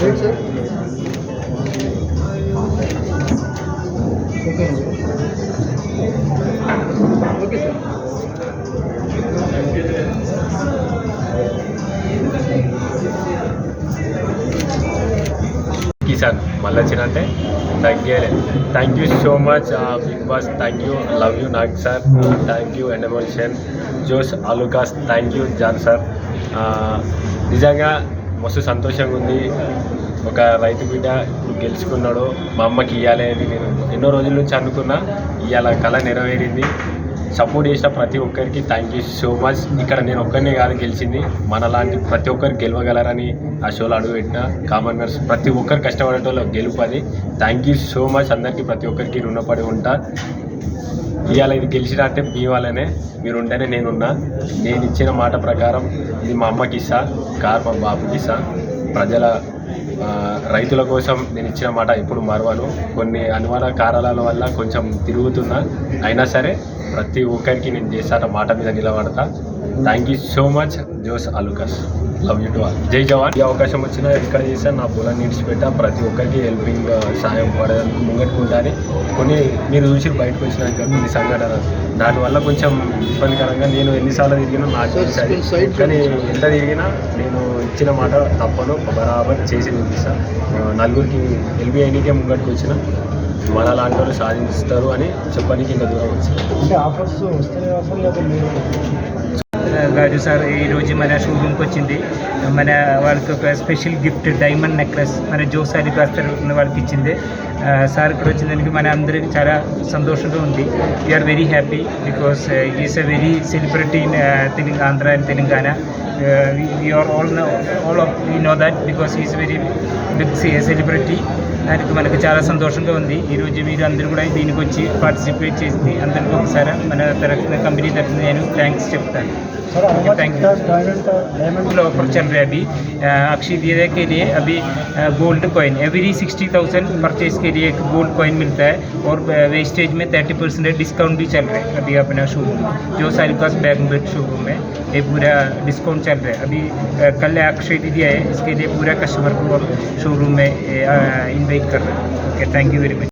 కిసాన్ మళ్ళీ వచ్చినంటే తగ్గేలే thank you so much Bigg Boss thank you love you Nag sir thank you ఎనమోషన్ Jos Alukkas thank you John sir నిజంగా మస్తు సంతోషంగా ఉంది. ఒక రైతు బిడ్డ ఇప్పుడు గెలుచుకున్నాడు. మా అమ్మకి ఇవ్వాలి అని నేను ఎన్నో రోజుల నుంచి అనుకున్నా. ఇవాళ కళ నెరవేరింది. సపోర్ట్ చేసిన ప్రతి ఒక్కరికి థ్యాంక్ యూ సో మచ్ ఇక్కడ నేను ఒక్కరినే కాదు గెలిచింది. మనలాంటి ప్రతి ఒక్కరు గెలవగలరని ఆ షోలో అడుగుపెట్టిన కామన్ ప్రతి ఒక్కరు కష్టపడేటోళ్ళు గెలుపు అది. థ్యాంక్ యూ సో మచ్ అందరికీ ప్రతి ఒక్కరికి రుణపడి ఉంటా. ఇవాళ ఇది గెలిచిన అంటే మీ వాళ్ళనే మీరు ఉంటేనే నేనున్నా. నేను ఇచ్చిన మాట ప్రకారం ఇది మా అమ్మకి ఇస్తా కార్ మా బాబుకి ఇస్తా ప్రజల రైతుల కోసం నేను ఇచ్చిన మాట ఎప్పుడు మరవను. కొన్ని అనుమాన కారణాల వల్ల కొంచెం తిరుగుతున్నా. అయినా సరే ప్రతి ఒక్కరికి నేను చేస్తాన మాట మీద నిలబడతా. Thank you so much Jos Alukkas. Love you to all జై జవాన్. ఈ అవకాశం వచ్చినా ఎక్కడ చేసినా నా పొలాన్ని నిడిచిపెట్టా ప్రతి ఒక్కరికి హెల్పింగ్ సాయం పడేందుకు ముంగట్టుకుంటాను. కొన్ని మీరు చూసి బయటకు వచ్చినాక కొన్ని సంఘటన దానివల్ల కొంచెం ఇబ్బందికరంగా నేను ఎన్నిసార్లు తిరిగినా నాకు. కానీ ఎంత తిరిగినా నేను ఇచ్చిన మాట తప్పను బరాబర్ చేసి చూపిస్తా. ఆ, నలుగురికి ఎల్బీ ఐనీకే ముంగట్టుకు వచ్చిన మన లాంటి వాళ్ళు సాధిస్తారు అని చెప్పడానికి ఇంత దూరం వచ్చింది అంటే ఆఫర్స్ వస్తేనే గారు సార్ ఈరోజు మన షోరూమ్కి వచ్చింది. మన వాళ్ళకి ఒక స్పెషల్ గిఫ్ట్ డైమండ్ నెక్లెస్ మన జోసారి కాస్తర్ ఉన్న వాళ్ళకి ఇచ్చింది. సార్ ఇక్కడ వచ్చినందుకు మన అందరికి చాలా సంతోషంగా ఉంది. We are very happy because is a very celebrity in Telangana Andhra and Telangana we are all all of we know that because is very big celebrity దానికి మనకు చాలా సంతోషంగా ఉంది ఈరోజు మీరు అందరూ కూడా దీనికి వచ్చి పార్టిసిపేట్ చేసి అందరికీ ఒకసారి మన తరఫున కంపెనీ తరఫున నేను థ్యాంక్స్ చెప్తాను sir how Thank much you. does diamond diamond full offer चल रहा है अभी अ, अक्षय दीदी के लिए अभी gold coin every sixty thousand purchase के लिए एक गोल्ड कॉइन मिलता है और वेस्टेज में थर्टी परसेंट डिस्काउंट भी चल रहा है अभी अपना शोरूम जो सारी पास बैग बेड शोरूम है ये पूरा डिस्काउंट चल रहा है अभी अ, कल अक्षय दीदी आए इसके लिए पूरा कस्टमर को हम शोरूम में इनवाइट कर रहे हैं। Okay thank you very much